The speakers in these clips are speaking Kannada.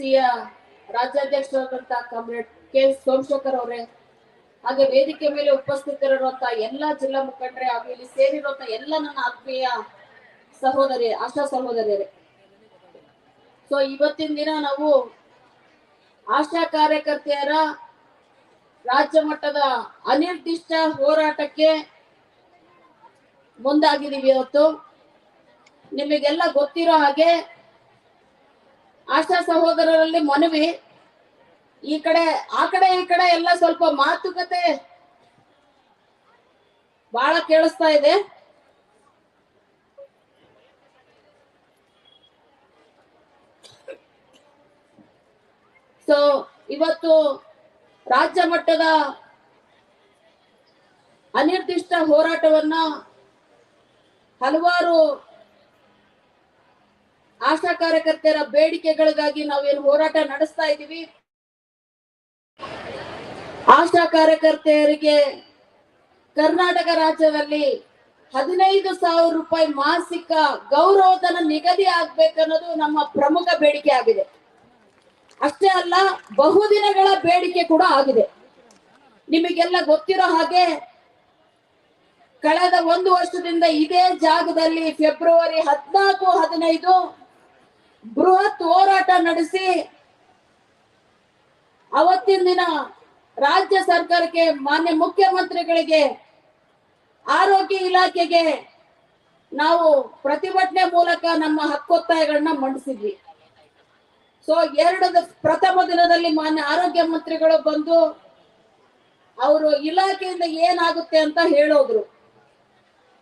ಟಿಎಂಸಿಯ ರಾಜ್ಯಾಧ್ಯಕ್ಷರಾದಂತಹ ಕಾಮ್ರೇಡ್ ಕೆ ಸೋಮಶೇಖರ್ ಅವರೇ, ಹಾಗೆ ವೇದಿಕೆ ಮೇಲೆ ಉಪಸ್ಥಿತರಿರುವಂತಹ ಎಲ್ಲಾ ಜಿಲ್ಲಾ ಮುಖಂಡರೇ ಹಾಗೂ ಇಲ್ಲಿ ಸೇರಿರುವಂತಹ ಎಲ್ಲ ನನ್ನ ಆತ್ಮೀಯ ಸಹೋದರಿ, ಆಶಾ ಸಹೋದರಿಯರೇ. ಸೊ ಇವತ್ತಿನ ದಿನ ನಾವು ಆಶಾ ಕಾರ್ಯಕರ್ತೆಯರ ರಾಜ್ಯ ಮಟ್ಟದ ಅನಿರ್ದಿಷ್ಟ ಹೋರಾಟಕ್ಕೆ ಮುಂದಾಗಿದ್ದೀವಿ ಇವತ್ತು. ನಿಮಗೆಲ್ಲ ಗೊತ್ತಿರೋ ಹಾಗೆ ಆಶಾ ಸಹೋದರರಲ್ಲಿ ಮನವಿ. ಈ ಕಡೆ, ಆ ಕಡೆ, ಈ ಕಡೆ ಎಲ್ಲ ಸ್ವಲ್ಪ ಮಾತುಕತೆ ಬಹಳ ಕೇಳಿಸ್ತಾ ಇದೆ. ಸೊ ಇವತ್ತು ರಾಜ್ಯ ಮಟ್ಟದ ಅನಿರ್ದಿಷ್ಟ ಹೋರಾಟವನ್ನ ಹಲವಾರು ಆಶಾ ಕಾರ್ಯಕರ್ತರ ಬೇಡಿಕೆಗಳಿಗಾಗಿ ನಾವೇನು ಹೋರಾಟ ನಡೆಸ್ತಾ ಇದ್ದೀವಿ. ಆಶಾ ಕಾರ್ಯಕರ್ತೆಯರಿಗೆ ಕರ್ನಾಟಕ ರಾಜ್ಯದಲ್ಲಿ ಹದಿನೈದು ಸಾವಿರ ರೂಪಾಯಿ ಮಾಸಿಕ ಗೌರವಧನ ನಿಗದಿ ಆಗ್ಬೇಕನ್ನೋದು ನಮ್ಮ ಪ್ರಮುಖ ಬೇಡಿಕೆ ಆಗಿದೆ. ಅಷ್ಟೇ ಅಲ್ಲ, ಬಹುದಿನಗಳ ಬೇಡಿಕೆ ಕೂಡ ಆಗಿದೆ. ನಿಮಗೆಲ್ಲ ಗೊತ್ತಿರೋ ಹಾಗೆ ಕಳೆದ ಒಂದು ವರ್ಷದಿಂದ ಇದೇ ಜಾಗದಲ್ಲಿ ಫೆಬ್ರವರಿ ಹದಿನಾಲ್ಕು, ಹದಿನೈದು ಬೃಹತ್ ಹೋರಾಟ ನಡೆಸಿ ಅವತ್ತಿನ ದಿನ ರಾಜ್ಯ ಸರ್ಕಾರಕ್ಕೆ, ಮಾನ್ಯ ಮುಖ್ಯಮಂತ್ರಿಗಳಿಗೆ, ಆರೋಗ್ಯ ಇಲಾಖೆಗೆ ನಾವು ಪ್ರತಿಭಟನೆ ಮೂಲಕ ನಮ್ಮ ಹಕ್ಕೊತ್ತಾಯಗಳನ್ನ ಮಂಡಿಸಿದ್ವಿ. ಸೊ ಎರಡು ಪ್ರಥಮ ದಿನದಲ್ಲಿ ಮಾನ್ಯ ಆರೋಗ್ಯ ಮಂತ್ರಿಗಳು ಬಂದು ಅವರು ಇಲಾಖೆಯಿಂದ ಏನಾಗುತ್ತೆ ಅಂತ ಹೇಳೋದ್ರು.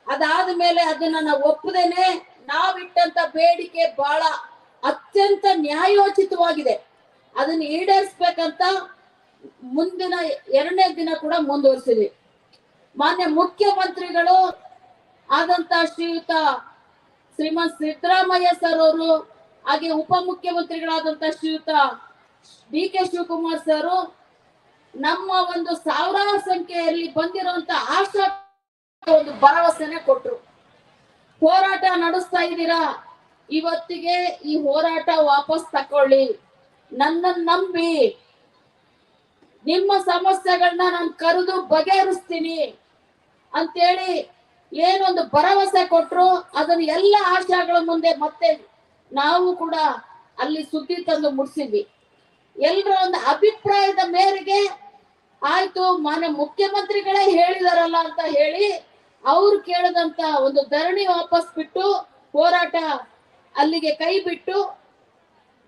ಅದಾದ ಮೇಲೆ ಅದನ್ನ ನಾವು ಒಪ್ಪದೇನೆ, ನಾವಿಟ್ಟಂತ ಬೇಡಿಕೆ ಬಹಳ ಅತ್ಯಂತ ನ್ಯಾಯೋಚಿತವಾಗಿದೆ. ಅದನ್ನ ಈಡೇರಿಸ್ಬೇಕಂತ ಮುಂದಿನ ಎರಡನೇ ದಿನ ಕೂಡ ಮುಂದುವರಿಸಿದ್ವಿ. ಮಾನ್ಯ ಮುಖ್ಯಮಂತ್ರಿಗಳು ಆದಂತ ಶ್ರೀಯುತ ಶ್ರೀಮಂತ್ ಸಿದ್ದರಾಮಯ್ಯ ಸರ್ ಅವರು, ಹಾಗೆ ಉಪಮುಖ್ಯಮಂತ್ರಿಗಳಾದಂತ ಶ್ರೀಯುತ ಡಿ ಕೆ ಶಿವಕುಮಾರ್ ಸರ್, ನಮ್ಮ ಒಂದು ಸಾವಿರಾರು ಸಂಖ್ಯೆಯಲ್ಲಿ ಬಂದಿರುವಂತ ಆಶಾ ಒಂದು ಭರವಸೆನೆ ಕೊಟ್ರು. ಹೋರಾಟ ನಡೆಸ್ತಾ ಇದ್ದೀರಾ? ಇವತ್ತಿಗೆ ಈ ಹೋರಾಟ ವಾಪಸ್ ತಕೊಳ್ಳಿ. ನನ್ನನ್ನು ನಂಬಿ. ನಿಮ್ಮ ಸಮಸ್ಯೆಗಳನ್ನ ನಾನು ಕರೆದು ಬಗೆಹರಿಸ್ತೀನಿ. ಅಂತೇಳಿ ಏನೊಂದು ಭರವಸೆ ಕೊಟ್ರು ಅದನ್ನ ಎಲ್ಲ ಆಶಾಗಳ ಮುಂದೆ ಮತ್ತೆ ನಾವು ಕೂಡ ಅಲ್ಲಿ ಸುದ್ದಿ ತಂದು ಮುಡ್ಸಿದ್ವಿ. ಎಲ್ರ ಒಂದು ಅಭಿಪ್ರಾಯದ ಮೇರೆಗೆ ಆಯ್ತು, ಮಾನ್ಯ ಮುಖ್ಯಮಂತ್ರಿಗಳೇ ಹೇಳಿದಾರಲ್ಲ ಅಂತ ಹೇಳಿ ಅವ್ರು ಕೇಳದಂತ ಒಂದು ಧರಣಿ ವಾಪಸ್ ಬಿಟ್ಟು ಹೋರಾಟ ಅಲ್ಲಿಗೆ ಕೈ ಬಿಟ್ಟು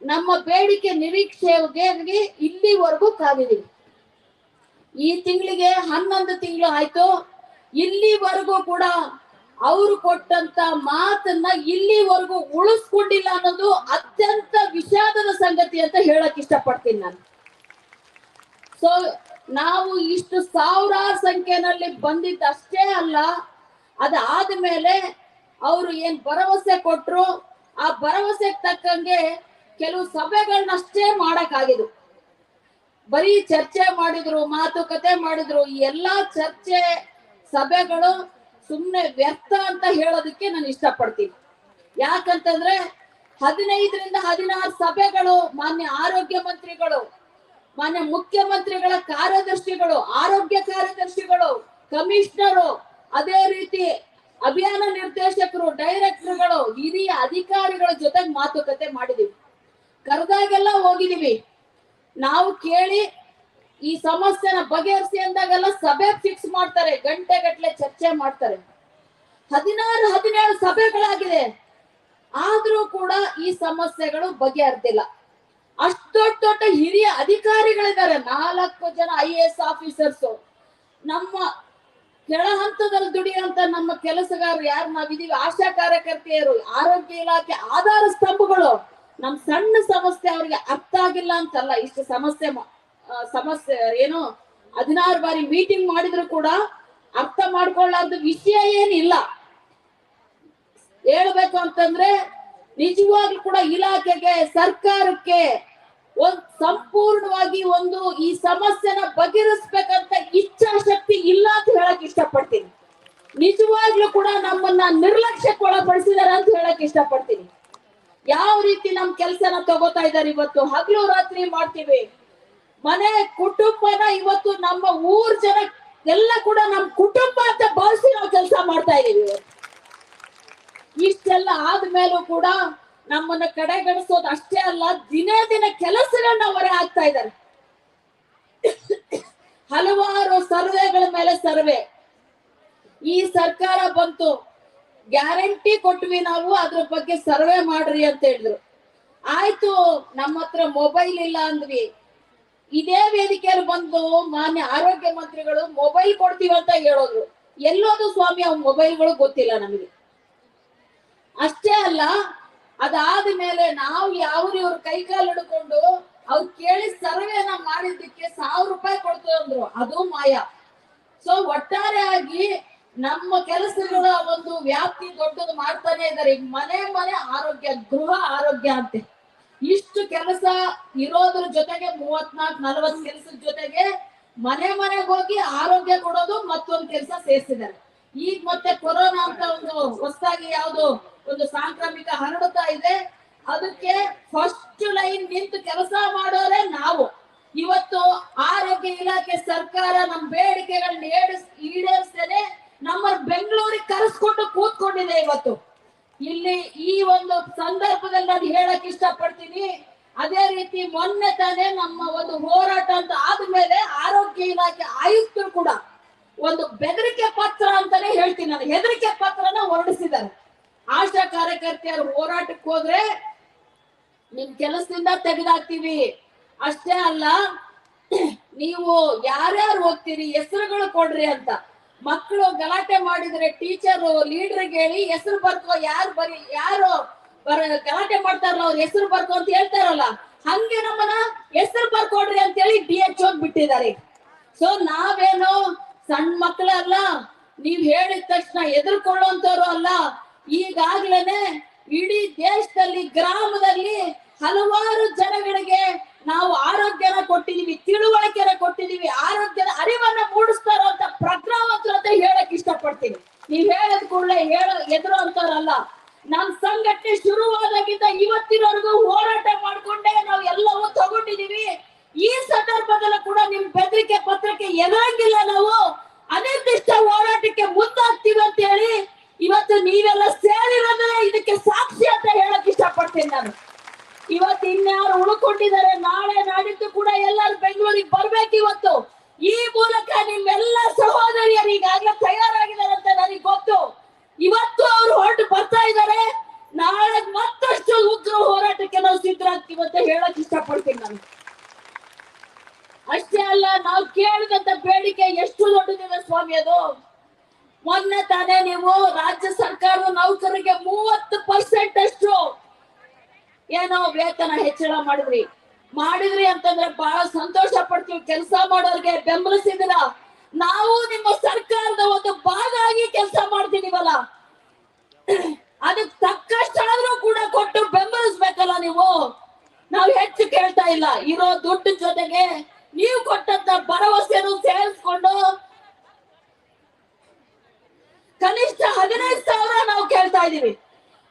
ನಮ್ಮ ಬೇಡಿಕೆ ನಿರೀಕ್ಷೆಗೆ ಇಲ್ಲಿವರೆಗೂ ಕಾದಿದ್ದೀವಿ ಈ ತಿಂಗಳಿಗೆ ಹನ್ನೊಂದು ತಿಂಗಳು ಆಯ್ತು. ಇಲ್ಲಿವರೆಗೂ ಕೂಡ ಅವರು ಕೊಟ್ಟಂತ ಮಾತನ್ನ ಇಲ್ಲಿವರೆಗೂ ಉಳಿಸ್ಕೊಂಡಿಲ್ಲ ಅನ್ನೋದು ಅತ್ಯಂತ ವಿಷಾದದ ಸಂಗತಿ ಅಂತ ಹೇಳಕ್ ಇಷ್ಟಪಡ್ತೀನಿ ನಾನು. ಸೊ ನಾವು ಇಷ್ಟು ಸಾವಿರಾರು ಸಂಖ್ಯೆನಲ್ಲಿ ಬಂದಿದ್ದಷ್ಟೇ ಅಲ್ಲ ಅದಾದ ಮೇಲೆ ಅವರು ಏನ್ ಭರವಸೆ ಕೊಟ್ರು ಆ ಭರವಸೆಗೆ ತಕ್ಕಂಗೆ ಕೆಲವು ಸಭೆಗಳನ್ನಷ್ಟೇ ಮಾಡಕ್ಕಾಗಿದ್ದು. ಬರೀ ಚರ್ಚೆ ಮಾಡಿದ್ರು, ಮಾತುಕತೆ ಮಾಡಿದ್ರು ಎಲ್ಲಾ ಚರ್ಚೆ ಸಭೆಗಳು ಸುಮ್ನೆ ವ್ಯರ್ಥ ಅಂತ ಹೇಳೋದಕ್ಕೆ ನಾನು ಇಷ್ಟಪಡ್ತೀನಿ. ಯಾಕಂತಂದ್ರೆ ಹದಿನೈದರಿಂದ ಹದಿನಾರು ಸಭೆಗಳು, ಮಾನ್ಯ ಆರೋಗ್ಯ ಮಂತ್ರಿಗಳು, ಮಾನ್ಯ ಮುಖ್ಯಮಂತ್ರಿಗಳ ಕಾರ್ಯದರ್ಶಿಗಳು, ಆರೋಗ್ಯ ಕಾರ್ಯದರ್ಶಿಗಳು, ಕಮಿಷನರು, ಅದೇ ರೀತಿ ಅಭಿಯಾನ ನಿರ್ದೇಶಕರು, ಡೈರೆಕ್ಟರ್ಗಳು, ಹಿರಿಯ ಅಧಿಕಾರಿಗಳ ಜೊತೆ ಮಾತುಕತೆ ಮಾಡಿದೀವಿ. ಕರೆದಾಗೆಲ್ಲ ಹೋಗಿದೀವಿ. ನಾವು ಕೇಳಿ ಈ ಸಮಸ್ಯೆನ ಬಗೆಹರಿಸಿ ಅಂದಾಗೆಲ್ಲ ಸಭೆ ಫಿಕ್ಸ್ ಮಾಡ್ತಾರೆ ಗಂಟೆ ಗಟ್ಟಲೆ ಚರ್ಚೆ ಮಾಡ್ತಾರೆ. ಹದಿನಾರು, ಹದಿನೇಳು ಸಭೆಗಳಾಗಿದೆ. ಆದ್ರೂ ಕೂಡ ಈ ಸಮಸ್ಯೆಗಳು ಬಗೆಹರ್ದಿಲ್ಲ. ಅಷ್ಟು ದೊಡ್ಡ ದೊಡ್ಡ ಹಿರಿಯ ಅಧಿಕಾರಿಗಳಿದ್ದಾರೆ. ನಾಲ್ಕು ಜನ ಐ ಎ ಎಸ್ ಆಫೀಸರ್ಸ್. ನಮ್ಮ ಕೆಳ ಹಂತದಲ್ಲಿ ದುಡಿಯುವಂತ ನಮ್ಮ ಕೆಲಸಗಾರರು ಯಾರು? ನಾವಿದೀವಿ ಆಶಾ ಕಾರ್ಯಕರ್ತೆಯರು, ಆರೋಗ್ಯ ಇಲಾಖೆ, ಆಧಾರ ಸ್ತಂಭಗಳು. ನಮ್ ಸಣ್ಣ ಸಮಸ್ಯೆ ಅವ್ರಿಗೆ ಅರ್ಥ ಆಗಿಲ್ಲ ಅಂತಲ್ಲ. ಇಷ್ಟು ಸಮಸ್ಯೆ ಸಮಸ್ಯೆ ಏನು? ಹದಿನಾರು ಬಾರಿ ಮೀಟಿಂಗ್ ಮಾಡಿದ್ರು ಕೂಡ ಅರ್ಥ ಮಾಡ್ಕೊಳ್ಳಾರ್ದ ವಿಷಯ ಏನಿಲ್ಲ. ಹೇಳ್ಬೇಕು ಅಂತಂದ್ರೆ ನಿಜವಾಗ್ಲೂ ಕೂಡ ಇಲಾಖೆಗೆ, ಸರ್ಕಾರಕ್ಕೆ ಒಂದ್ ಸಂಪೂರ್ಣವಾಗಿ ಒಂದು ಈ ಸಮಸ್ಯೆನ ಬಗೆಹರಿಸ್ಬೇಕಂತ ಇಚ್ಛಾಶಕ್ತಿ ಇಲ್ಲ ಅಂತ ಹೇಳಕ್ ಇಷ್ಟಪಡ್ತೀನಿ. ನಿಜವಾಗ್ಲೂ ಕೂಡ ನಮ್ಮನ್ನ ನಿರ್ಲಕ್ಷ್ಯಕ್ಕೆ ಒಳಪಡಿಸಿದಾರೆ ಅಂತ ಹೇಳಕ್ ಇಷ್ಟಪಡ್ತೀನಿ. ಯಾವ ರೀತಿ ನಮ್ ಕೆಲ್ಸನ ತಗೋತಾ ಇದಾರೆ ಇವತ್ತು? ಹಗಲು ರಾತ್ರಿ ಮಾಡ್ತೀವಿ. ಮನೆ ಕುಟುಂಬನ ಇವತ್ತು ನಮ್ಮ ಊರ್ ಜನ ಎಲ್ಲ ಕೂಡ ನಮ್ ಕುಟುಂಬ ಅಂತ ಭಾವಿಸಿ ನಾವು ಕೆಲಸ ಮಾಡ್ತಾ ಇದೀವಿ. ಇಷ್ಟೆಲ್ಲ ಆದ್ಮೇಲೂ ಕೂಡ ನಮ್ಮನ್ನ ಕಡೆಗಣಿಸೋದು ಅಷ್ಟೇ ಅಲ್ಲ, ದಿನೇ ದಿನ ಕೆಲಸಗಳನ್ನ ಅವರೇ ಆಗ್ತಾ ಇದ್ದಾರೆ. ಹಲವಾರು ಸರ್ವೆಗಳ ಮೇಲೆ ಸರ್ವೆ. ಈ ಸರ್ಕಾರ ಬಂತು, ಗ್ಯಾರಂಟಿ ಕೊಟ್ವಿ ನಾವು, ಅದ್ರ ಬಗ್ಗೆ ಸರ್ವೆ ಮಾಡ್ರಿ ಅಂತ ಹೇಳಿದ್ರು. ಆಯ್ತು, ನಮ್ಮ ಹತ್ರ ಮೊಬೈಲ್ ಇಲ್ಲ ಅಂದ್ವಿ. ಇದೇ ವೇದಿಕೆಯಲ್ಲಿ ಬಂದು ಮಾನ್ಯ ಆರೋಗ್ಯ ಮಂತ್ರಿಗಳು ಮೊಬೈಲ್ ಕೊಡ್ತೀವಿ ಅಂತ ಹೇಳೋದ್ರು. ಎಲ್ಲೋದು ಸ್ವಾಮಿ ಅವ್ನ ಮೊಬೈಲ್ಗಳು ಗೊತ್ತಿಲ್ಲ ನಮಗೆ. ಅಷ್ಟೇ ಅಲ್ಲ ಅದಾದ ಮೇಲೆ ನಾವು ಯಾವ ಇವ್ರ ಕೈಕಾಲು ಹಿಡ್ಕೊಂಡು ಅವ್ರು ಕೇಳಿ ಸರ್ವೇನ ಮಾಡಿದ್ದಕ್ಕೆ ಸಾವಿರ ರೂಪಾಯಿ ಕೊಡ್ತೇವೆ ಅಂದ್ರು. ಅದು ಮಾಯ. ಸೊ ಒಟ್ಟಾರೆಯಾಗಿ ನಮ್ಮ ಕೆಲಸಗಳ ಒಂದು ವ್ಯಾಪ್ತಿ ದೊಡ್ಡದು ಮಾಡ್ತಾನೆ ಇದ್ದಾರೆ ಈಗ ಮನೆ ಮನೆ ಆರೋಗ್ಯ, ಗೃಹ ಆರೋಗ್ಯ ಅಂತೆ. ಇಷ್ಟು ಕೆಲಸ ಇರೋದ್ರ ಜೊತೆಗೆ ಮೂವತ್ನಾಲ್ಕು, ನಲವತ್ತು ಕೆಲಸದ ಜೊತೆಗೆ ಮನೆ ಮನೆಗೆ ಹೋಗಿ ಆರೋಗ್ಯ ಕೊಡೋದು ಮತ್ತೊಂದು ಕೆಲಸ ಸೇರಿಸಿದ್ದಾರೆ. ಈಗ ಮತ್ತೆ ಕೊರೋನಾ ಅಂತ ಒಂದು ಹೊಸದಾಗಿ ಯಾವ್ದು ಒಂದು ಸಾಂಕ್ರಾಮಿಕ ಹರಡುತ್ತಾ ಇದೆ. ಅದಕ್ಕೆ ಫಸ್ಟ್ ಲೈನ್ ನಿಂತು ಕೆಲಸ ಮಾಡೋರೆ ನಾವು. ಇವತ್ತು ಆರೋಗ್ಯ ಇಲಾಖೆ ಸರ್ಕಾರ ನಮ್ಮ ಬೇಡಿಕೆಗಳನ್ನ ಏಡಿಸ್ ನಮ್ಮ ಬೆಂಗಳೂರಿಗೆ ಕರೆಸ್ಕೊಂಡು ಕೂತ್ಕೊಂಡಿದೆ ಇವತ್ತು. ಇಲ್ಲಿ ಈ ಒಂದು ಸಂದರ್ಭದಲ್ಲಿ ನಾನು ಹೇಳಕ್ ಇಷ್ಟಪಡ್ತೀನಿ. ಅದೇ ರೀತಿ ಮೊನ್ನೆ ತಾನೇ ನಮ್ಮ ಒಂದು ಹೋರಾಟ ಅಂತ ಆದ್ಮೇಲೆ ಆರೋಗ್ಯ ಇಲಾಖೆ ಆಯುಕ್ತರು ಕೂಡ ಒಂದು ಬೆದರಿಕೆ ಪತ್ರ ಅಂತಾನೆ ಹೇಳ್ತೀನಿ ನಾನು. ಹೆದರಿಕೆ ಪತ್ರನ ಹೊರಡಿಸಿದ್ದಾರೆ. ಆಶಾ ಕಾರ್ಯಕರ್ತೆಯರು ಹೋರಾಟಕ್ಕೆ ಹೋದ್ರೆ ನಿಮ್ ಕೆಲಸದಿಂದ ತೆಗೆದಾಕ್ತಿವಿ. ಅಷ್ಟೇ ಅಲ್ಲ, ನೀವು ಯಾರ್ಯಾರು ಹೋಗ್ತೀರಿ, ಹೆಸರುಗಳು ಕೊಡ್ರಿ ಅಂತ. ಮಕ್ಕಳು ಗಲಾಟೆ ಮಾಡಿದ್ರೆ ಟೀಚರ್ ಲೀಡರ್ ಹೇಳಿ ಹೆಸರು ಬರ್ಕೋ, ಯಾರು ಬರಿ, ಯಾರು ಬರ, ಗಲಾಟೆ ಮಾಡ್ತಾರಲ್ಲ, ಅವ್ರ ಹೆಸರು ಬರ್ಕೋ ಅಂತ ಹೇಳ್ತಾರಲ್ಲ ಹಂಗೆ ನಮ್ಮನ್ನ ಹೆಸರು ಬರ್ಕೊಡ್ರಿ ಅಂತ ಹೇಳಿ ಡಿ ಎಚ್ ಬಿಟ್ಟಿದ್ದಾರೆ. ಸೊ ನಾವೇನು ಸಣ್ಣ ಮಕ್ಕಳಲ್ಲ, ನೀವ್ ಹೇಳಿದ ತಕ್ಷಣ ಎದುರ್ಕೊಳ್ಳೋಂತವ್ರು ಅಲ್ಲ. ಈಗಾಗ್ಲೇನೆ ಇಡೀ ದೇಶದಲ್ಲಿ, ಗ್ರಾಮದಲ್ಲಿ ಹಲವಾರು ಜನಗಳಿಗೆ ನಾವು ಆರೋಗ್ಯನ ಕೊಟ್ಟಿದೀವಿ, ತಿಳುವಳಿಕೆನ ಕೊಟ್ಟಿದೀವಿ, ಆರೋಗ್ಯದ ಅರಿವನ್ನ ಮೂಡಿಸ್ತಾ ಅಂತ ಪ್ರಜ್ಞಾವಂತರು ಅಂತ ಹೇಳಕ್ ಇಷ್ಟಪಡ್ತೀನಿ. ನೀವ್ ಹೇಳದ್ ಕೂಡಲೇ ಹೇಳ, ಎದುರು ಅಂತಾರಲ್ಲ ನಮ್ ಸಂಘಟನೆ ಶುರುವಾದಾಗಿಂದ ಇವತ್ತಿನವರೆಗೂ ಹೋರಾಟ ಮಾಡ್ಕೊಂಡೇ ನಾವು ಎಲ್ಲವೂ ತಗೊಂಡಿದೀವಿ. ಈ ಸಂದರ್ಭದಲ್ಲೂ ಕೂಡ ನಿಮ್ ಬೆದರಿಕೆ, ಪತ್ರಕ್ಕೆ ಎದುರಂಗಿಲ್ಲ ನಾವು. ಅನಿರ್ದಿಷ್ಟ ಹೋರಾಟಕ್ಕೆ ಮುಂದಾಗ್ತೀವಿ ಅಂತ ಹೇಳಿ ಇವತ್ತು ನೀವೆಲ್ಲ ಸೇರಿರೋದ್ರೆ ಇದಕ್ಕೆ ಸಾಕ್ಷಿ ಅಂತ ಹೇಳಕ್ ಇಷ್ಟಪಡ್ತೀನಿ ನಾನು. ಇವತ್ತು ಇನ್ಯಾರು ಉಳ್ಕೊಂಡಿದ್ದಾರೆ ನಾಳೆ ನಾಡಿದ್ದು ಕೂಡ ಎಲ್ಲರೂ ಬೆಂಗಳೂರಿಗೆ ಬರ್ಬೇಕು ಇವತ್ತು ಈ ಮೂಲಕ ನಿಮ್ಮೆಲ್ಲ ಸಹೋದರಿಯರು ಈಗಾಗಲೇ ತಯಾರಾಗಿದ್ದಾರೆ ಅಂತ ನನಗೆ ಗೊತ್ತು ಇವತ್ತು ಅವ್ರು ಹೊರಟು ಬರ್ತಾ ಇದ್ದಾರೆ ನಾಳೆ ಮತ್ತಷ್ಟು ಉಗ್ರ ಹೋರಾಟಕ್ಕೆ ನಾವು ಸಿದ್ಧರಾಗ್ತೀವಿ ಅಂತ ಹೇಳಕ್ ಇಷ್ಟಪಡ್ತೀನಿ ನಾನು ಅಷ್ಟೇ ಅಲ್ಲ ನಾವು ಕೇಳಿದಂತ ಬೇಡಿಕೆ ಎಷ್ಟು ದೊಡ್ಡದಿದೆ ಸ್ವಾಮಿ ಅದು ಮೊನ್ನೆ ತಾನೇ ನೀವು ರಾಜ್ಯ ಸರ್ಕಾರದ ನೌಕರರಿಗೆ ಮೂವತ್ತು ಪರ್ಸೆಂಟ್ ಅಷ್ಟು ಏನೋ ವೇತನ ಹೆಚ್ಚಳ ಮಾಡಿದ್ರಿ ಮಾಡಿದ್ರಿ ಅಂತಂದ್ರೆ ಬಹಳ ಸಂತೋಷ ಪಡ್ತೀವಿ ಕೆಲಸ ಮಾಡೋರ್ಗೆ ಬೆಂಬಲಿಸಿದಿರ ನಾವು ನಿಮ್ಮ ಸರ್ಕಾರದ ಒಂದು ಭಾಗ ಆಗಿ ಕೆಲಸ ಮಾಡ್ತಿದೀವಲ್ಲ ಅದಕ್ಕೆ ತಕ್ಕಷ್ಟಾದ್ರೂ ಕೂಡ ಕೊಟ್ಟು ಬೆಂಬಲಿಸ್ಬೇಕಲ್ಲ ನೀವು ನಾವು ಹೆಚ್ಚು ಕೇಳ್ತಾ ಇಲ್ಲ ಇರೋ ದುಡ್ಡು ಜೊತೆಗೆ ನೀವು ಕೊಟ್ಟಂತ ಭರವಸೆಯನ್ನು ಸೇರಿಸ್ಕೊಂಡು ಕನಿಷ್ಠ ಹದಿನೈದು ಸಾವಿರ ನಾವು ಕೇಳ್ತಾ ಇದೀವಿ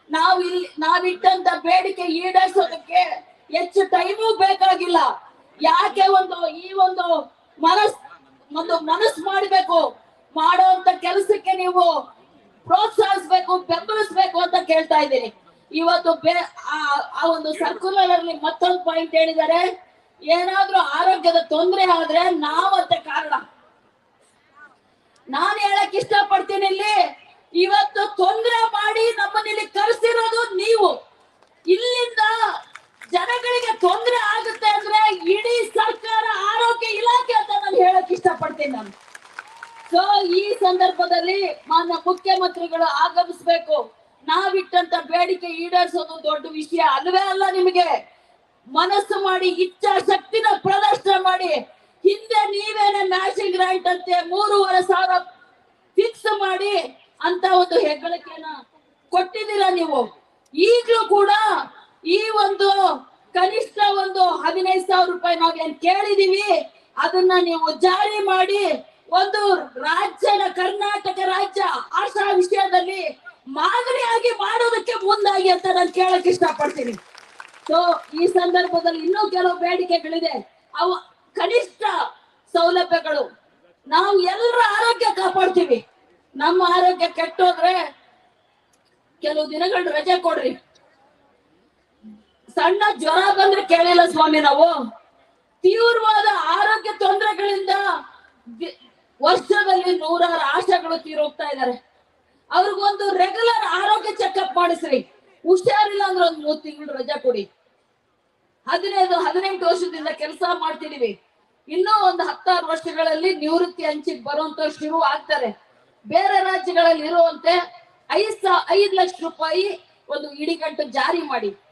ನಾವು ಇಲ್ಲಿ ನಾವಿಟ್ಟಂತ ಬೇಡಿಕೆ ಈಡೇರಿಸೋದಕ್ಕೆ ಹೆಚ್ಚು ಟೈಮು ಬೇಕಾಗಿಲ್ಲ ಯಾಕೆ ಒಂದು ಈ ಒಂದು ಮನಸ್ ಒಂದು ಮನಸ್ಸು ಮಾಡಬೇಕು ಮಾಡುವಂತ ಕೆಲಸಕ್ಕೆ ನೀವು ಪ್ರೋತ್ಸಾಹಿಸ್ಬೇಕು ಬೆಂಬಲಿಸ್ಬೇಕು ಅಂತ ಕೇಳ್ತಾ ಇದ್ದೀನಿ ಇವತ್ತು ಬೇ ಆ- ಆ ಒಂದು ಸರ್ಕ್ಯುಲರ್ ಅಲ್ಲಿ ಹೇಳಿದ್ದಾರೆ. ಏನಾದ್ರೂ ಆರೋಗ್ಯದ ತೊಂದರೆ ಆದ್ರೆ ನಾವಂತ ಕಾರಣ. ನಾನು ಹೇಳಕ್ ಇಷ್ಟಪಡ್ತೀನಿ ಇಲ್ಲಿ. ಇವತ್ತು ತೊಂದರೆ ಮಾಡಿ ನಮ್ಮನ್ನ ಕರೆಸಿರೋದು ನೀವು. ಇಲ್ಲಿಂದ ಜನಗಳಿಗೆ ತೊಂದರೆ ಆಗುತ್ತೆ ಅಂದ್ರೆ ಇಡೀ ಸರ್ಕಾರ ಆರೋಗ್ಯ ಇಲಾಖೆ ಅಂತ ನಾನು ಹೇಳಕ್ ಇಷ್ಟ ಪಡ್ತೀನಿ ನಾನು. ಸೊ ಈ ಸಂದರ್ಭದಲ್ಲಿ ಮಾನ್ಯ ಮುಖ್ಯಮಂತ್ರಿಗಳು ಆಗಮಿಸ್ಬೇಕು. ನಾವಿಟ್ಟಂತ ಬೇಡಿಕೆ ಈಡೇರಿಸೋದು ದೊಡ್ಡ ವಿಷಯ ಅಲ್ವೇ ಅಲ್ಲ ನಿಮಗೆ? ಮನಸ್ಸು ಮಾಡಿ, ಇಚ್ಛಾ ಶಕ್ತಿನ ಪ್ರದರ್ಶನ ಮಾಡಿ, ಹಿಂದೆ ನೀವೇನೆ ಮ್ಯಾಚಿಂಗ್ ರೈಟ್ ಅಂತೆ ಮೂರುವರೆ ಸಾವಿರ ಫಿಕ್ಸ್ ಮಾಡಿ ಅಂತ ಒಂದು ಹೆಗ್ಗಳಿಕೆನ ಕೊಟ್ಟಿದ್ದೀರ ನೀವು? ಈಗಲೂ ಕೂಡ ಈ ಒಂದು ಕನಿಷ್ಠ ಒಂದು ಹದಿನೈದು ಸಾವಿರ ರೂಪಾಯಿ ನಾವು ಏನ್ ಕೇಳಿದೀವಿ, ಅದನ್ನ ನೀವು ಜಾರಿ ಮಾಡಿ ಒಂದು ರಾಜ್ಯನ ಕರ್ನಾಟಕ ರಾಜ್ಯ ಆಶಾ ವಿಷಯದಲ್ಲಿ ಮಾದರಿಯಾಗಿ ಮಾಡೋದಕ್ಕೆ ಮುಂದಾಗಿ ಅಂತ ನಾನು ಕೇಳಕ್ ಇಷ್ಟಪಡ್ತೀನಿ. ಸೊ ಈ ಸಂದರ್ಭದಲ್ಲಿ ಇನ್ನೂ ಕೆಲವು ಬೇಡಿಕೆಗಳಿದೆ. ಅವು ಕನಿಷ್ಠ ಸೌಲಭ್ಯಗಳು. ನಾವು ಎಲ್ಲರ ಆರೋಗ್ಯ ಕಾಪಾಡ್ತೀವಿ. ನಮ್ಮ ಆರೋಗ್ಯ ಕೆಟ್ಟೋದ್ರೆ ಕೆಲವು ದಿನಗಳ ರಜೆ ಕೊಡ್ರಿ. ಸಣ್ಣ ಜ್ವರ ಬಂದ್ರೆ ಕೇಳಿಲ್ಲ ಸ್ವಾಮಿ ನಾವು. ತೀವ್ರವಾದ ಆರೋಗ್ಯ ತೊಂದರೆಗಳಿಂದ ವರ್ಷದಲ್ಲಿ ನೂರಾರು ಆಶಾಗಳು ತೀರೋಗ್ತಾ ಇದ್ದಾರೆ. ಅವ್ರಿಗೊಂದು ರೆಗ್ಯುಲರ್ ಆರೋಗ್ಯ ಚೆಕ್ಅಪ್ ಮಾಡಿಸ್ರಿ. ಹುಷಾರಿಲ್ಲ ಅಂದ್ರೆ ಒಂದ್ ಮೂವತ್ ತಿಂಗಳು ರಜಾ ಕೊಡಿ. ಹದಿನೈದು, ಹದಿನೆಂಟು ವರ್ಷದಿಂದ ಕೆಲಸ ಮಾಡ್ತಿದೀವಿ. ಇನ್ನೂ ಒಂದು ಹತ್ತಾರು ವರ್ಷಗಳಲ್ಲಿ ನಿವೃತ್ತಿ ಹಂಚಿಗೆ ಬರುವಂತ ಶುರು ಆಗ್ತಾರೆ. ಬೇರೆ ರಾಜ್ಯಗಳಲ್ಲಿ ಇರುವಂತೆ ಐದು ಸಾ, ಐದ್ ಲಕ್ಷ ರೂಪಾಯಿ ಒಂದು ಇಡಿಗಂಟು ಜಾರಿ ಮಾಡಿ.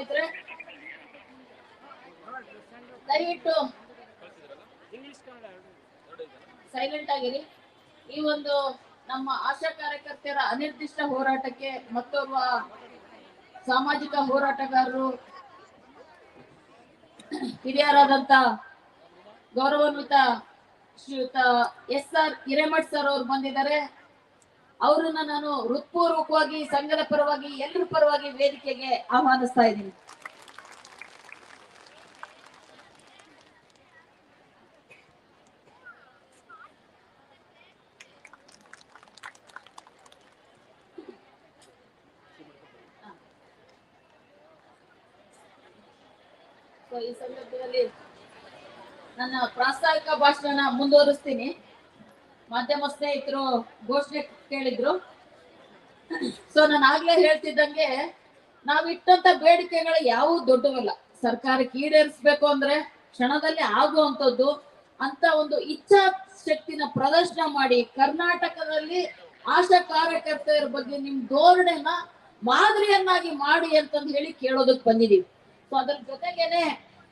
ಸ್ನೇಹಿತರೆ. ದಯವಿಟ್ಟು ಸೈಲೆಂಟ್ ಆಗಿರಿ. ಈ ಒಂದು ನಮ್ಮ ಆಶಾ ಕಾರ್ಯಕರ್ತರ ಅನಿರ್ದಿಷ್ಟ ಹೋರಾಟಕ್ಕೆ ಮತ್ತೊಬ್ಬ ಸಾಮಾಜಿಕ ಹೋರಾಟಗಾರರು ಹಿರಿಯರಾದಂತ ಗೌರವಾನ್ವಿತ ಶ್ರೀಯುತ ಎಸ್ ಆರ್ ಹಿರೇಮಠ್ ಸರ್ ಅವರು ಬಂದಿದ್ದಾರೆ. ಅವರನ್ನ ನಾನು ಹೃತ್ಪೂರ್ವಕವಾಗಿ, ಸಂಘದ ಪರವಾಗಿ, ಎಲ್ಲರ ಪರವಾಗಿ ವೇದಿಕೆಗೆ ಆಹ್ವಾನಿಸ್ತಾ ಇದ್ದೀನಿ. ಈ ಸಂದರ್ಭದಲ್ಲಿ ನನ್ನ ಪ್ರಾಸ್ತಾವಿಕ ಭಾಷಣ ಮುಂದುವರಿಸ್ತೀನಿ. ಮಾಧ್ಯಮ ಸ್ನೇಹಿತರು ಘೋಷಣೆ ಕೇಳಿದ್ರು. ಸೊ ನಾನು ಆಗ್ಲೇ ಹೇಳ್ತಿದ್ದಂಗೆ ನಾವ್ ಇಟ್ಟಂತ ಬೇಡಿಕೆಗಳು ಯಾವ ದೊಡ್ಡವಲ್ಲ. ಸರ್ಕಾರಕ್ಕೆ ಈಡೇರಿಸ್ಬೇಕು ಅಂದ್ರೆ ಕ್ಷಣದಲ್ಲಿ ಆಗುವಂತದ್ದು ಅಂತ ಒಂದು ಇಚ್ಛಾ ಶಕ್ತಿನ ಪ್ರದರ್ಶನ ಮಾಡಿ ಕರ್ನಾಟಕದಲ್ಲಿ ಆಶಾ ಕಾರ್ಯಕರ್ತೆಯರ ಬಗ್ಗೆ ನಿಮ್ ಧೋರಣೆನ ಮಾದರಿಯನ್ನಾಗಿ ಮಾಡಿ ಅಂತಂದು ಹೇಳಿ ಕೇಳೋದಕ್ ಬಂದಿದೀವಿ. ಸೊ ಅದ್ರ ಜೊತೆಗೇನೆ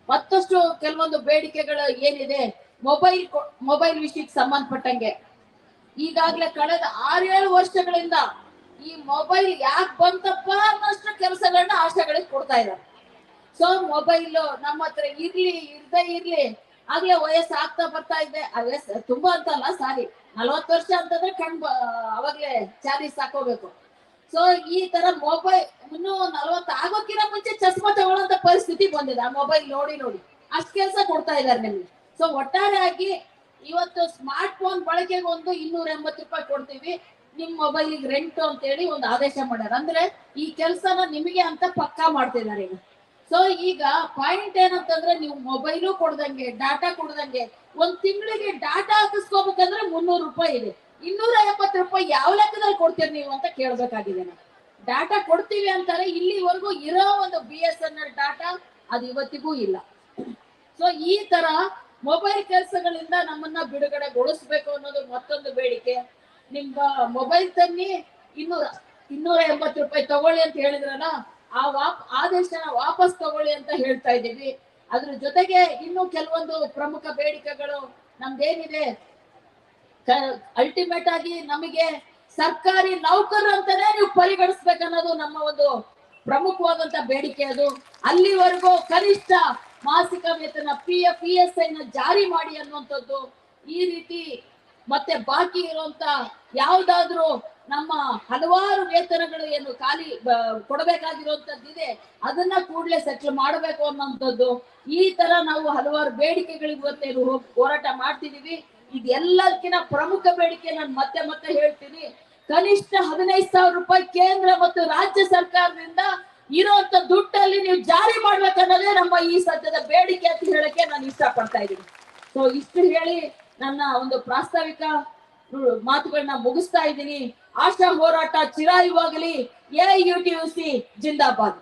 ಮತ್ತಷ್ಟು ಕೆಲವೊಂದು ಬೇಡಿಕೆಗಳು ಏನಿದೆ, ಮೊಬೈಲ್ ಮೊಬೈಲ್ ವಿಷಯಕ್ಕೆ ಸಂಬಂಧಪಟ್ಟಂಗೆ ಈಗಾಗ್ಲೇ ಕಳೆದ ಆರೇಳು ವರ್ಷಗಳಿಂದ ಈ ಮೊಬೈಲ್ ಯಾಕೆ ಬಂತಪ್ಪ ಅನ್ನಷ್ಟು ಕೆಲಸಗಳನ್ನ ಆಶಾಗಳಿಗೆ ಕೊಡ್ತಾ ಇದ್ದಾರೆ ಸೊ ಮೊಬೈಲ್ ನಮ್ಮ ಹತ್ರ ಇರ್ಲಿ, ಇರ್ದೇ ಇರ್ಲಿ. ಆಗ್ಲೇ ವಯಸ್ಸು ಆಗ್ತಾ ಬರ್ತಾ ಇದೆ. ಅಲ್ಲೇ ತುಂಬಾ ಅಂತಲ್ಲ, ಸಾರಿ. ನಲ್ವತ್ತು ವರ್ಷ ಅಂತಂದ್ರೆ ಕಣ್ ಅವಾಗ್ಲೇ ಚಾರ್ಜ್ ಹಾಕೋಬೇಕು ಸೊ ಈ ತರ ಮೊಬೈಲ್ ಇನ್ನು ನಲ್ವತ್ತು ಆಗೋಕ್ಕಿಂತ ಮುಂಚೆ ಚಸ್ಮಾ ತಗೊಳ್ಳೋಂತ ಪರಿಸ್ಥಿತಿ ಬಂದಿದೆ. ಆ ಮೊಬೈಲ್ ನೋಡಿ ನೋಡಿ. ಅಷ್ಟ್ ಕೆಲಸ ಕೊಡ್ತಾ ಇದ್ದಾರೆ ನಿಮ್ಗೆ. ಸೊ ಒಟ್ಟಾರೆಯಾಗಿ ಇವತ್ತು ಸ್ಮಾರ್ಟ್ ಫೋನ್ ಬಳಕೆಗೆ ಒಂದು ಇನ್ನೂರ ಎಂಬತ್ತು ರೂಪಾಯಿ ಕೊಡ್ತೀವಿ. ನಿಮ್ ಮೊಬೈಲ್ ರೆಂಟ್ ಅಂತ ಹೇಳಿ ಒಂದು ಆದೇಶ ಮಾಡ್ಯಾರ. ಅಂದ್ರೆ ಈ ಕೆಲಸನ ನಿಮಗೆ ಅಂತ ಪಕ್ಕಾ ಮಾಡ್ತಿದ್ದಾರೆ ಈಗ. ಸೊ ಈಗ ಪಾಯಿಂಟ್ ಏನಂತಂದ್ರೆ ನೀವು ಮೊಬೈಲು ಕೊಡ್ದಂಗೆ ಡಾಟಾ ಕೊಡ್ದಂಗೆ ಒಂದ್ ತಿಂಗಳಿಗೆ ಡಾಟಾ ಹಾಕಿಸ್ಕೋಬೇಕಂದ್ರೆ ಮುನ್ನೂರು ರೂಪಾಯಿ ಇದೆ. ಇನ್ನೂರ ಎಪ್ಪತ್ತು ರೂಪಾಯಿ ಯಾವ ಲೆಕ್ಕದಲ್ಲಿ ಕೊಡ್ತೀರಿ ನೀವು ಅಂತ ಕೇಳ್ಬೇಕಾಗಿದೆ ನಾನು ಡಾಟಾ ಕೊಡ್ತೀವಿ ಅಂತಾರೆ, ಇಲ್ಲಿವರೆಗೂ ಇರೋ ಒಂದು B S N L data ಅದು ಇವತ್ತಿಗೂ ಇಲ್ಲ. ಸೊ ಈ ತರ ಮೊಬೈಲ್ ಕೆಲಸಗಳಿಂದ ನಮ್ಮನ್ನ ಬಿಡುಗಡೆಗೊಳಿಸ್ಬೇಕು ಅನ್ನೋದು ಮತ್ತೊಂದು ಬೇಡಿಕೆ. ನಿಮ್ಮ ಮೊಬೈಲ್ ತನ್ನಿ ಇನ್ನೂರ ಇನ್ನೂರ ಎಂಬತ್ತು ರೂಪಾಯಿ ತಗೊಳ್ಳಿ ಅಂತ ಹೇಳಿದ್ರಲ್ಲ, ಆ ವಾಪ್ ಆದೇಶನ ವಾಪಸ್ ತಗೊಳ್ಳಿ ಅಂತ ಹೇಳ್ತಾ ಇದ್ದೀವಿ. ಅದ್ರ ಜೊತೆಗೆ ಇನ್ನು ಕೆಲವೊಂದು ಪ್ರಮುಖ ಬೇಡಿಕೆಗಳು ನಮ್ದೇನಿದೆ. ಅಲ್ಟಿಮೇಟ್ ಆಗಿ ನಮಗೆ ಸರ್ಕಾರಿ ನೌಕರರು ಅಂತಾನೆ ನೀವು ಪರಿಗಣಿಸ್ಬೇಕನ್ನೋದು ನಮ್ಮ ಒಂದು ಪ್ರಮುಖವಾದಂತ ಬೇಡಿಕೆ ಅದು. ಅಲ್ಲಿವರೆಗೂ ಕನಿಷ್ಠ ಮಾಸಿಕ ವೇತನ P F E S I ನ ಜಾರಿ ಮಾಡಿ ಅನ್ನುವಂಥದ್ದು ಈ ರೀತಿ ಮತ್ತೆ ಬಾಕಿ ಇರುವಂತ ಯಾವ್ದಾದ್ರು ನಮ್ಮ ಹಲವಾರು ವೇತನಗಳು ಏನು ಖಾಲಿ ಕೊಡಬೇಕಾಗಿರುವಂತದ್ದಿದೆ ಅದನ್ನ ಕೂಡಲೇ ಸೆಟ್ಲ್ ಮಾಡಬೇಕು ಅನ್ನುವಂಥದ್ದು. ಈ ತರ ನಾವು ಹಲವಾರು ಬೇಡಿಕೆಗಳಿಗೆ ಹೋರಾಟ ಮಾಡ್ತಿದೀವಿ ಇದೆಲ್ಲದಕ್ಕಿಂತ ಪ್ರಮುಖ ಬೇಡಿಕೆ ನಾನು ಮತ್ತೆ ಮತ್ತೆ ಹೇಳ್ತೀನಿ. ಕನಿಷ್ಠ ಹದಿನೈದು ಸಾವಿರ ರೂಪಾಯಿ ಕೇಂದ್ರ ಮತ್ತು ರಾಜ್ಯ ಸರ್ಕಾರದಿಂದ ಇರುವಂತ ದುಡ್ಡಲ್ಲಿ ನೀವು ಜಾರಿ ಮಾಡ್ಬೇಕನ್ನೋದೇ ನಮ್ಮ ಈ ಸದ್ಯದ ಬೇಡಿಕೆ ಅಂತ ಹೇಳಕ್ಕೆ ನಾನು ಇಷ್ಟಪಡ್ತಾ ಇದ್ದೀನಿ. ಸೊ ಇಷ್ಟು ಹೇಳಿ ನನ್ನ ಒಂದು ಪ್ರಾಸ್ತಾವಿಕ ಮಾತುಗಳನ್ನ ಮುಗಿಸ್ತಾ ಇದ್ದೀನಿ. ಆಶಾ ಹೋರಾಟ ಚಿರಾಯುವಾಗಲಿ A U T U C ಜಿಂದಾಬಾದ್.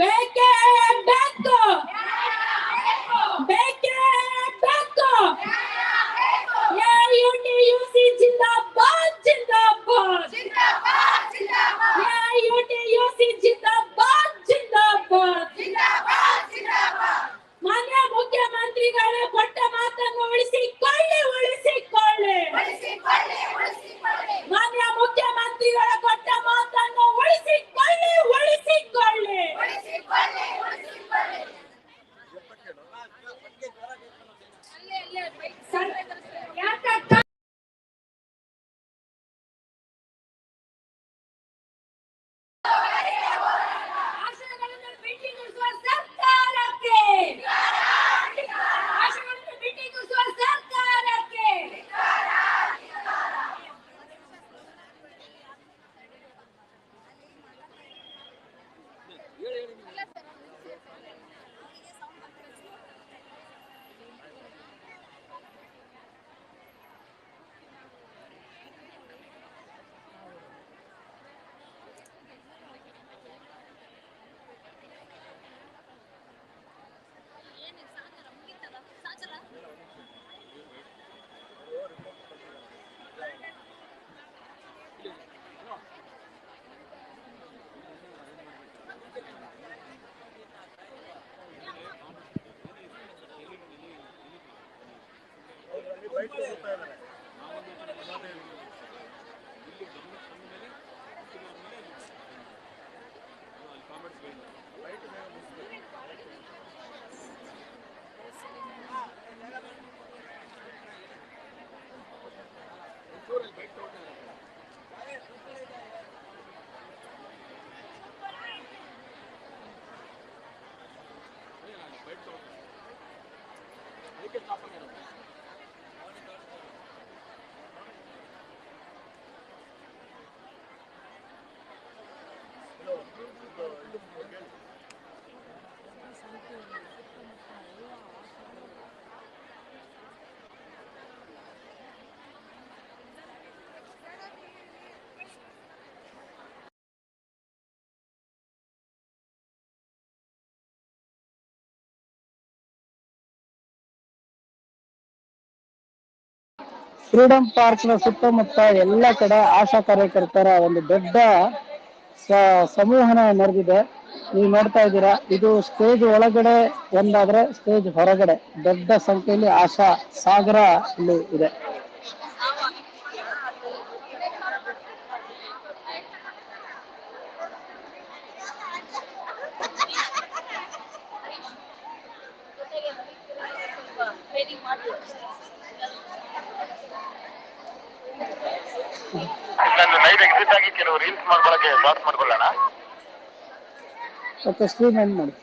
ಬೇಕೇ இருக்குது ಫ್ರೀಡಂ ಪಾರ್ಕ್ನ ಸುತ್ತಮುತ್ತ ಎಲ್ಲ ಕಡೆ ಆಶಾ ಕಾರ್ಯಕರ್ತರ ಒಂದು ದೊಡ್ಡ ಸಮೂಹನ ನಡೆದಿದೆ ನೀವು ನೋಡ್ತಾ ಇದ್ದೀರಾ, ಇದು ಸ್ಟೇಜ್ ಒಳಗಡೆ ಒಂದಾದ್ರೆ ಸ್ಟೇಜ್ ಹೊರಗಡೆ. ದೊಡ್ಡ ಸಂಖ್ಯೆಯಲ್ಲಿ ಆಶಾ ಸಾಗರ ಇಲ್ಲಿ ಇದೆ. ಲೈವ್ ಎಕ್ಸಿಟ್ ಆಗಿ ಕೆಲವು ರೀಲ್ಸ್ ಮಾಡ್ಕೊಳಕ್ಕೆ ಸ್ಟಾರ್ಟ್ ಮಾಡ್ಕೊಳ್ಳೋಣ. ಓಕೆ ಸ್ಕ್ರೀನ್ ಎಂಡ್ ಮಾಡಿ.